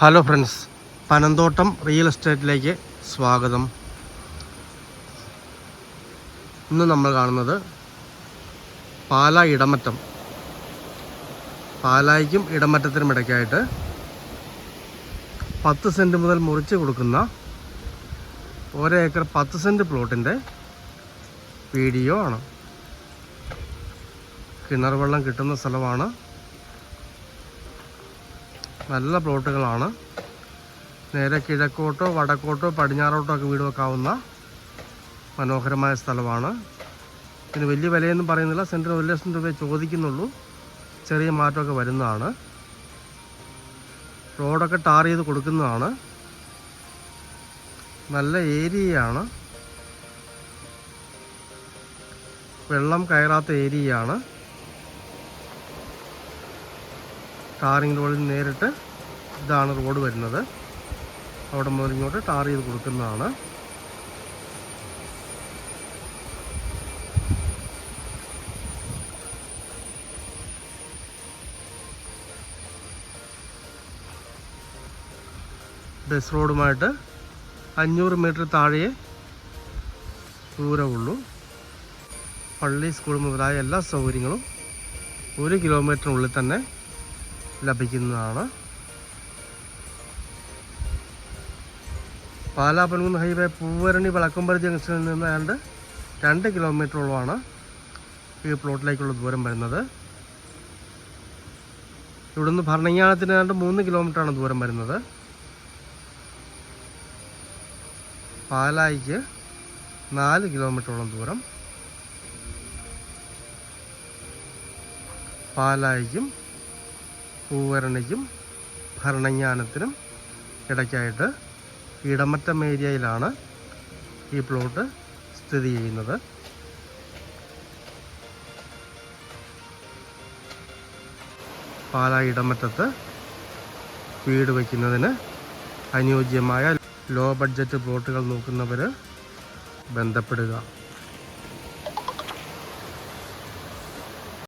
Hello friends Panamthottam real എസ്റ്റേറ്റിലേക്ക് സ്വാഗതം. ഇന്ന് നമ്മൾ കാണുന്നത് പാലാ ഇടമറ്റം. പാലായ്ക്കും ഇടമറ്റത്തിനും ഇടയ്ക്കായിട്ട് പത്ത് സെന്റ് മുതൽ മുറിച്ച് കൊടുക്കുന്ന ഒരേക്കർ പത്ത് സെന്റ് പ്ലോട്ടിന്റെ വീഡിയോ ആണ്. കിണർ വെള്ളം കിട്ടുന്ന സ്ഥലമാണ് നല്ല പ്ലോട്ടുകളാണ്. നേരെ കിഴക്കോട്ടോ വടക്കോട്ടോ പടിഞ്ഞാറോട്ടോ ഒക്കെ വീട് വെക്കാവുന്ന മനോഹരമായ സ്ഥലമാണ്. ഇതിന് വലിയ വിലയൊന്നും പറയുന്നില്ല. സെന്റിന് ഒരു ലക്ഷം രൂപയെ ചോദിക്കുന്നുള്ളൂ. ചെറിയ മാറ്റമൊക്കെ വരുന്നതാണ്. റോഡൊക്കെ ടാർ ചെയ്ത് കൊടുക്കുന്നതാണ്. നല്ല ഏരിയയാണ്. വെള്ളം കയറാത്ത ഏരിയയാണ്. ടാറിങ് റോഡിൽ നേരിട്ട് ഇതാണ് റോഡ് വരുന്നത്. അവിടെ മുതൽ ഇങ്ങോട്ട് ടാർ ചെയ്ത് കൊടുക്കുന്നതാണ്. ബസ് റോഡുമായിട്ട് അഞ്ഞൂറ് മീറ്റർ താഴെ ദൂരമുള്ളൂ. പള്ളി സ്കൂൾ മുതലായ എല്ലാ സൗകര്യങ്ങളും ഒരു കിലോമീറ്ററിനുള്ളിൽ തന്നെ ലഭിക്കുന്നതാണ്. പാലാ പനൂന്ന് ഹൈവേ പൂവരണി വിളക്കുമ്പഴ ജംഗ്ഷനിൽ നിന്ന് ഏതാണ്ട് രണ്ട് കിലോമീറ്ററോളമാണ് ഈ പ്ലോട്ടിലേക്കുള്ള ദൂരം വരുന്നത്. ഇവിടുന്ന് ഭരണങ്ങാനത്തിന് ഏതാണ്ട് മൂന്ന് കിലോമീറ്ററാണ് ദൂരം വരുന്നത്. പാലായിക്ക് നാല് കിലോമീറ്ററോളം ദൂരം. പാലായിക്കും പൂവരണിക്കും ഭരണജ്ഞാനത്തിനും ഇടയ്ക്കായിട്ട് ഇടമറ്റം ഏരിയയിലാണ് ഈ പ്ലോട്ട് സ്ഥിതി ചെയ്യുന്നത്. പാലാ ഇടമറ്റത്ത് വീട് വയ്ക്കുന്നതിന് അനുയോജ്യമായ ലോ ബഡ്ജറ്റ് പ്ലോട്ടുകൾ നോക്കുന്നവർ ബന്ധപ്പെടുക.